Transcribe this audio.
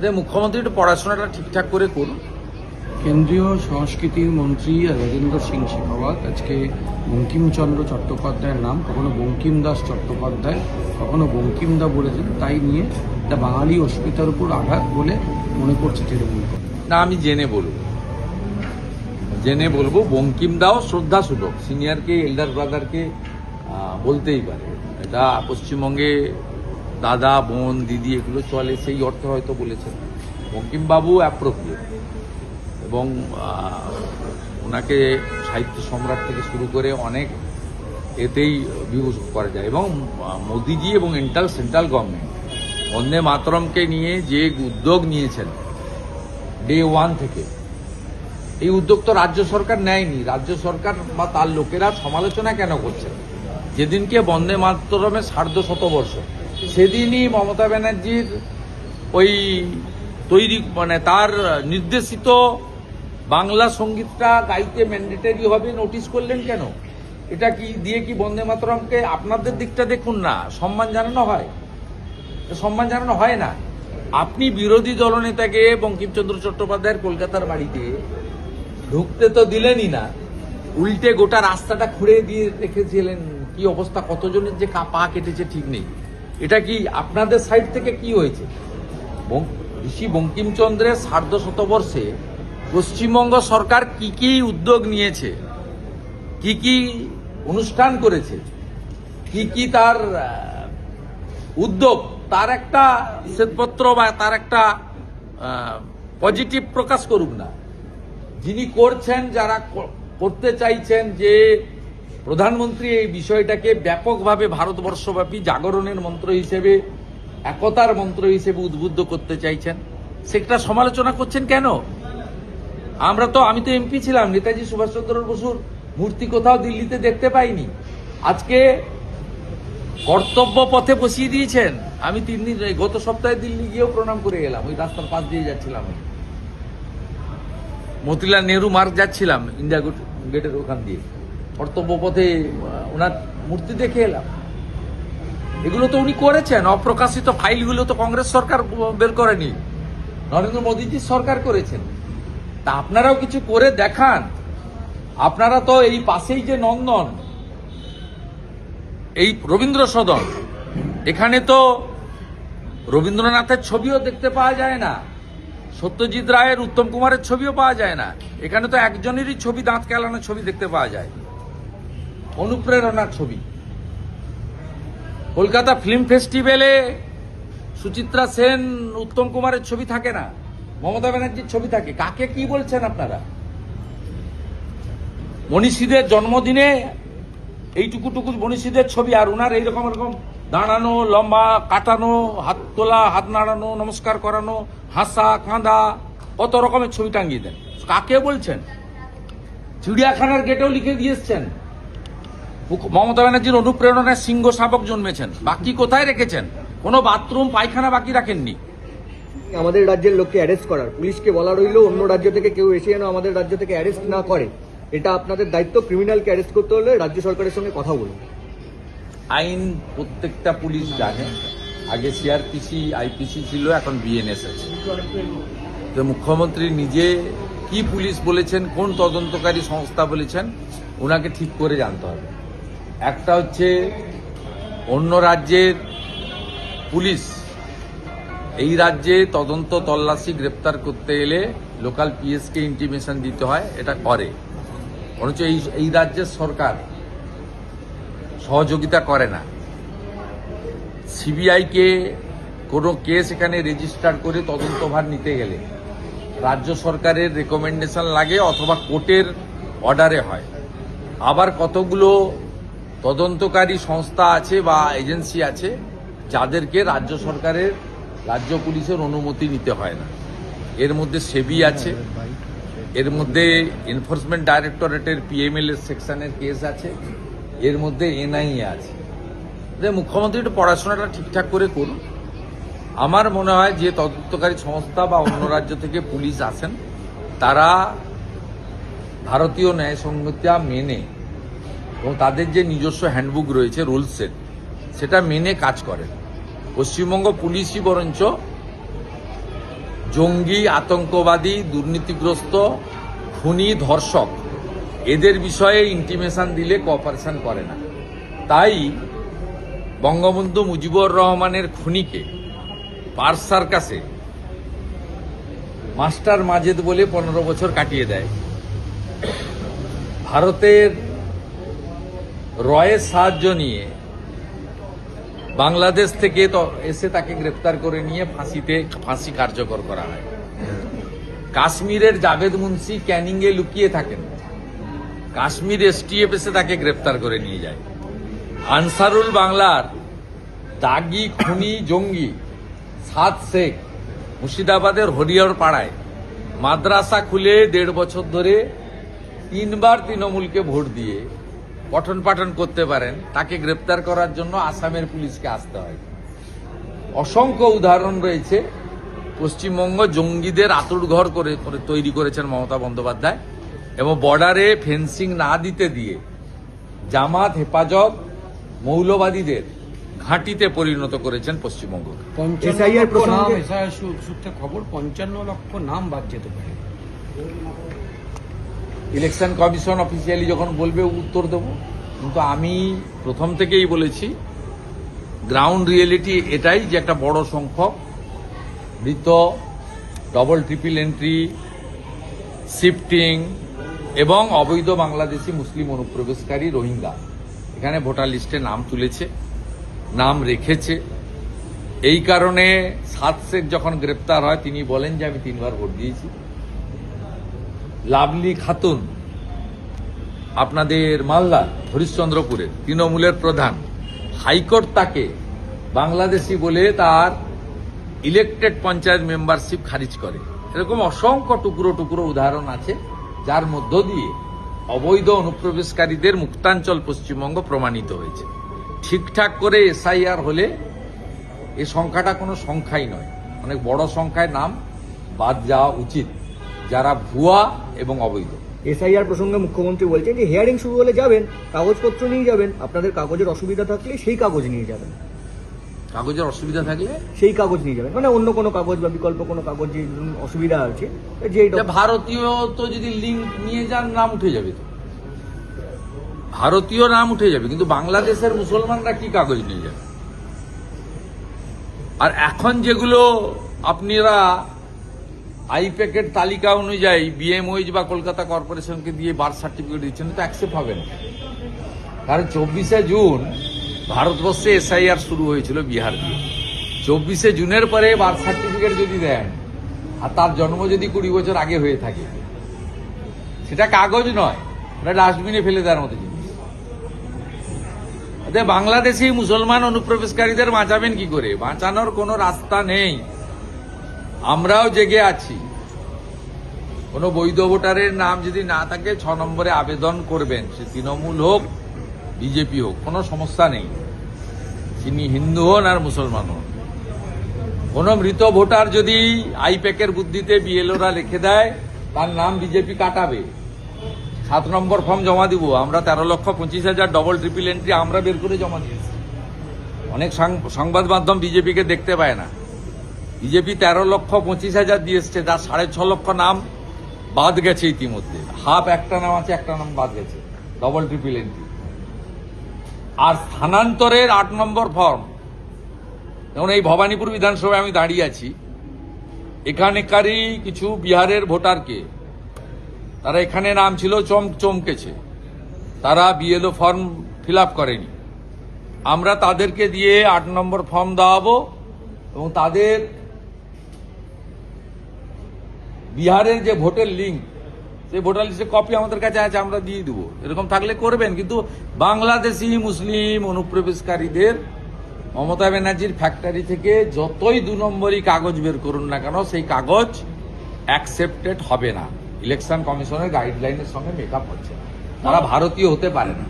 যে মুখ্যমন্ত্রী একটু পড়াশোনাটা ঠিকঠাক করে করুন। কেন্দ্রীয় সংস্কৃতির মন্ত্রী রাজেন্দ্র সিং শেখাওয়াত আজকে বঙ্কিমচন্দ্র চট্টোপাধ্যায়ের নাম কখনো বঙ্কিম দাস চট্টোপাধ্যায় কখনো বঙ্কিমদা বলেছেন তাই নিয়ে এটা বাঙালি অস্মিতার উপর আঘাত বলে মনে করছে তৃণমূল। না আমি জেনে বলব। জেনে বলব বঙ্কিম দাও শ্রদ্ধাসুলভ সিনিয়রকে এল্ডার ব্রাদারকে বলতেই পারে। এটা পশ্চিমবঙ্গে দাদা, বোন, দিদি, এগুলো চলে, সেই অর্থে হয়তো বলেছেন। বঙ্কিমবাবু অ্যাপ্রোপ্রিয়েট এবং ওনাকে সাহিত্য সম্রাট থেকে শুরু করে অনেক এতেই বিভূষ করা যায়। এবং মোদিজি এবং এন্টাল সেন্ট্রাল গভর্নমেন্ট বন্দে মাতরমকে নিয়ে যে উদ্যোগ নিয়েছেন ডে ওয়ান থেকে, এই উদ্যোগ তো রাজ্য সরকার নেয়নি। রাজ্য সরকার বা তার লোকেরা সমালোচনা কেন করছেন? যেদিনকে বন্দে মাতরমের সার্ধ শতবর্ষ সেদিনই মমতা ব্যানার্জির ওই তৈরি মানে তার নির্দেশিত বাংলা সঙ্গীতটা গাইতে ম্যান্ডেটারি হবে নোটিশ করলেন কেন? এটা কি, দিয়ে কি বন্দে মাতরমকে আপনাদের দিকটা দেখুন না, সম্মান জানানো হয়? সম্মান জানানো হয় না। আপনি বিরোধী দলনেতাকে বঙ্কিমচন্দ্র চট্টোপাধ্যায়ের কলকাতার বাড়িতে ঢুকতে তো দিলেনই না, উল্টে গোটা রাস্তাটা খুঁড়ে দিয়ে রেখেছিলেন, কি অবস্থা? কতজনের যে পা কেটেছে ঠিক নেই। এটা কি আপনাদের সাইড থেকে কি হয়েছে? ঋষি বঙ্কিমচন্দ্রের সার্ধ শতবর্ষে পশ্চিমবঙ্গ সরকার কি কি উদ্যোগ নিয়েছে? কি কি অনুষ্ঠান করেছে? কি কি তার উদ্যোগ? তার একটা শ্বেতপত্র বা তার একটা পজিটিভ প্রকাশ করুক না। যিনি করছেন, যারা করতে চাইছেন যে প্রধানমন্ত্রী এই বিষয়টাকে ব্যাপকভাবে ভারতবর্ষব্যাপী জাগরণের মন্ত্র হিসেবে, একতার মন্ত্র হিসেবে উদ্বুদ্ধ করতে চাইছেন। সেটা সমালোচনা করছেন কেন? আমরা তো, আমি তো এমপি ছিলাম, নেতাজি সুভাষচন্দ্র বসুর মূর্তি কোথাও দিল্লিতে দেখতে পাইনি। আজকে কর্তব্য পথে বসিয়ে দিয়েছেন। আমি তিন দিন গত সপ্তাহে দিল্লি গিয়েও প্রণাম করে গেলাম ওই রাস্তার পাশ দিয়ে যাচ্ছিলাম মতিলাল নেহরু মার্গ যাচ্ছিলাম, ইন্ডিয়া গেট- গেটের ওখান দিয়ে। কর্তব্য পথে ওনার মূর্তি দেখে এলাম। এগুলো তো উনি করেছেন, অপ্রকাশিত ফাইলগুলো তো কংগ্রেস সরকার বের করেনি। নরেন্দ্র মোদীজি সরকার করেছেন। তা আপনারাও কিছু করে দেখান। আপনারা তো এই পাশেই যে নন্দন, এই রবীন্দ্র সদন, এখানে তো রবীন্দ্রনাথের ছবিও দেখতে পাওয়া যায় না, সত্যজিৎ রায়ের, উত্তম কুমারের ছবিও পাওয়া যায় না। এখানে তো একজনেরই ছবি, দাঁত কেলানোর ছবি দেখতে পাওয়া যায়। অনুপ্রেরণার ছবি। কলকাতা ফিল্ম ফেস্টিভ্যালে সুচিত্রা সেন, উত্তম কুমারের ছবি থাকে না? মমতা ব্যানার্জির ছবি থাকে। কাকে কি বলছেন আপনারা? মনীষীদের জন্মদিনে এইটুকু টুকু মনীষীদের ছবি আর ওনার এইরকম এরকম দাঁড়ানো, লম্বা, কাটানো, হাত তোলা, হাত নাড়ানো, নমস্কার করানো, হাসা, কাঁদা, কত রকমের ছবি টাঙিয়ে দেন। কাকে বলছেন? চিড়িয়াখানার গেটেও লিখে দিয়ে এসছেন। মুখ- মমতা ব্যানার্জির অনুপ্রেরণায় সিংহ শাবক জন্মেছেন। বাকি কোথায় রেখেছেন? কোনো বাথরুম পায়খানা বাকি রাখেননি। আমাদের রাজ্যের লোককে অ্যারেস্ট করার। পুলিশকে বলা রইল অন্য রাজ্য থেকে কেউ এসে যেন আমাদের রাজ্য থেকে অ্যারেস্ট না করে। এটা আপনাদের দায়িত্ব ক্রিমিনালকে অ্যারেস্ট করতে হলে রাজ্য সরকারের সঙ্গে কথা বলুন। আইন প্রত্যেকটা পুলিশ জানে। আগে সিআরপিসি আইপিসি ছিল এখন বিএনএস আছে। তো মুখ্যমন্ত্রী নিজে কি পুলিশ বলেছেন কোন তদন্তকারী সংস্থা বলেছেন ওনাকে ঠিক করে জানতে হবে। একটা হচ্ছে অন্য রাজ্যের পুলিশ। এই রাজ্যে তদন্ত তল্লাশি গ্রেপ্তার করতে এলে লোকাল পিএসকে ইন্টিমেশন দিতে হয়, এটা করে। অথচ এই এই রাজ্যের সরকার সহযোগিতা করে না। সিবিআইকে কোনো কেস এখানে রেজিস্টার করে তদন্তভার নিতে গেলে রাজ্য সরকারের রেকমেন্ডেশন লাগে অথবা কোর্টের অর্ডারে হয়। আবার কতগুলো তদন্তকারী সংস্থা আছে বা এজেন্সি আছে, যাদেরকে রাজ্য সরকারের, রাজ্য পুলিশের অনুমতি নিতে হয় না। এর মধ্যে সেবি আছে, এর মধ্যে এনফোর্সমেন্ট ডাইরেক্টরেটের পিএমএল এর সেকশনের কেস আছে, এর মধ্যে এনআইএ আছে। যে মুখ্যমন্ত্রী একটু পড়াশোনাটা ঠিকঠাক করে করুন। আমার মনে হয় যে তদন্তকারী সংস্থা বা অন্য রাজ্য থেকে পুলিশ আসেন, তারা ভারতীয় ন্যায় সংহিতা মেনে এবং তাদের যে নিজস্ব হ্যান্ডবুক রয়েছে রুলস সেট সেটা মেনে কাজ করেন পশ্চিমবঙ্গ পুলিশই বরঞ্চ জঙ্গি, আতঙ্কবাদী, দুর্নীতিগ্রস্ত, খুনি, ধর্ষক, এদের বিষয়ে ইন্টিমেশন দিলে কোঅপারেশন করে না। তাই বঙ্গবন্ধু মুজিবুর রহমানের খুনিকে পার্স সার্কাসে মাস্টার মাজেদ বলে পনেরো বছর কাটিয়ে দেয়। ভারতের রয়ের সাহায্য নিয়ে বাংলাদেশ থেকে তো এসে তাকে গ্রেপ্তার করে নিয়ে ফাঁসিতে ফাঁসি কার্যকর করা হয়। কাশ্মীরের জাভেদ মুন্সি ক্যানিংয়ে লুকিয়ে থাকেন। কাশ্মীর এসটিএফ এসে তাকে গ্রেপ্তার করে নিয়ে যায়। আনসারুল বাংলার দাগি, খুনি, জঙ্গি সাত শেখ মুর্শিদাবাদের হরিহর পাড়ায় মাদ্রাসা খুলে দেড় বছর ধরে তিনবার তৃণমূলকে ভোট দিয়ে পঠন পাঠন করতে পারেন তাকে গ্রেপ্তার করার জন্য আসামের পুলিশকে আসতে হয়। অসংখ্য উদাহরণ রয়েছে। পশ্চিমবঙ্গ জঙ্গিদের আতুর ঘর করে করে তৈরি করেছেন মমতা বন্দ্যোপাধ্যায় এবং বর্ডারে ফেন্সিং না দিতে দিয়ে জামাত হেফাজত মৌলবাদীদের ঘাঁটিতে পরিণত করেছেন পশ্চিমবঙ্গ। এসআইআর সূত্রে খবর পঞ্চান্ন লক্ষ নাম বাদ যেতে পারে। ইলেকশন কমিশন অফিসিয়ালি যখন বলবে উত্তর দেব। কিন্তু আমি প্রথম থেকেই বলেছি গ্রাউন্ড রিয়েলিটি এটাই যে একটা বড় সংখ্যক মৃত ডবল ট্রিপল এন্ট্রি শিফটিং এবং অবৈধ বাংলাদেশি মুসলিম অনুপ্রবেশকারী রোহিঙ্গা। এখানে ভোটার লিস্টে নাম তুলেছে, নাম রেখেছে। এই কারণে সাত শেখ যখন গ্রেপ্তার হয়, তিনি বলেন যে আমি তিনবার ভোট দিয়েছি। লাভলি খাতুন, আপনাদের মালদা হরিশ্চন্দ্রপুরের তৃণমূলের প্রধান। হাইকোর্ট তাকে বাংলাদেশি বলে তার ইলেকটেড পঞ্চায়েত মেম্বারশিপ খারিজ করে। এরকম অসংখ্য টুকরো টুকরো উদাহরণ আছে, যার মধ্য দিয়ে অবৈধ অনুপ্রবেশকারীদের মুক্তাঞ্চল পশ্চিমবঙ্গ প্রমাণিত হয়েছে। ঠিকঠাক করে এসআইআর হলে এ সংখ্যাটা কোনো সংখ্যাই নয়। অনেক বড় সংখ্যায় নাম বাদ যাওয়া উচিত। যারা ভুয়া এবং অবৈধ। এসআইআর প্রসঙ্গে মুখ্যমন্ত্রী বলছেন যে হিয়ারিং শুরু হলে যাবেন কাগজপত্র নিয়ে যাবেন। আপনাদের কাগজের অসুবিধা থাকলে সেই কাগজ নিয়ে যাবেন। কাগজের অসুবিধা থাকলে? সেই কাগজ নিয়ে যাবেন। মানে অন্য কোনো কাগজ বা বিকল্প কোনো কাগজ যে অসুবিধা আছে যে ভারতীয় তো যদি লিঙ্ক নিয়ে যান নাম উঠে যাবে তো। ভারতীয় নাম উঠে যাবে কিন্তু বাংলাদেশের মুসলমানরা কি কাগজ নিয়ে যাবে? আর এখন যেগুলো আপনারা আইপ্যাকের তালিকা অনুযায়ী বিএমওইজ বা কলকাতা কর্পোরেশনকে দিয়ে বার্থ সার্টিফিকেট দিচ্ছেন, তো অ্যাকসেপ্ট হবে না কারণ চব্বিশে জুন ভারতবর্ষে এসআইআর শুরু হয়েছিল বিহার দিয়ে। চব্বিশে জুনের পরে বার্থ সার্টিফিকেট যদি দেন, আর তার জন্ম যদি কুড়ি বছর আগে হয়ে থাকে, সেটা কাগজ নয় ওটা ডাস্টবিনে ফেলে দেওয়ার মতো জিনিস। বাংলাদেশি মুসলমান অনুপ্রবেশকারীদের বাঁচাবেন কি করে? বাঁচানোর কোনো রাস্তা নেই। আমরাও জেগে আছি। কোনো বৈধ ভোটারের নাম যদি না থাকে, ছ নম্বরে আবেদন করবেন। সে তৃণমূল হোক, বিজেপি হোক, কোনো সমস্যা নেই। তিনি হিন্দু হন আর মুসলমান হন। কোন মৃত ভোটার যদি আইপ্যাকের বুদ্ধিতে বিএলওরা লিখে দেয়, তার নাম বিজেপি কাটাবে। সাত নম্বর ফর্ম জমা দিব। আমরা তেরো লক্ষ পঁচিশ হাজার ডবল ট্রিপল এন্ট্রি আমরা বের করে জমা দিয়েছি। অনেক সংবাদ মাধ্যম বিজেপিকে দেখতে পায় না। বিজেপি তেরো লক্ষ পঁচিশ হাজার দিয়ে এসছে, তার সাড়ে ছ লক্ষ নাম বাদ গেছে ইতিমধ্যে। হাফ একটা নাম আছে, একটা নাম বাদ গেছে। ডবল ট্রিপল এন্ট্রি আর স্থানান্তরের আট নম্বর ফর্ম যেমন এই ভবানীপুর বিধানসভায় আমি দাঁড়িয়ে আছি, এখানেকারই কিছু বিহারের ভোটারকে, তারা এখানে নাম ছিল, চম চমকেছে। তারা বিএলও ফর্ম ফিল করেনি। আমরা তাদেরকে দিয়ে আট নম্বর ফর্ম দেওয়াবো এবং তাদের বিহারের যে ভোটের লিঙ্ক, সেই ভোটার লিস্টের কপি আমাদের কাছে আছে, আমরা দিয়ে দেবো। এরকম থাকলে করবেন, কিন্তু বাংলাদেশি মুসলিম অনুপ্রবেশকারীদের মমতা ব্যানার্জির ফ্যাক্টরি থেকে যতই দু নম্বরই কাগজ বের করুন না কেন, সেই কাগজ অ্যাকসেপ্টেড হবে না। ইলেকশন কমিশনের গাইডলাইনের সঙ্গে মেকআপ হচ্ছে তারা ভারতীয় হতে পারে না।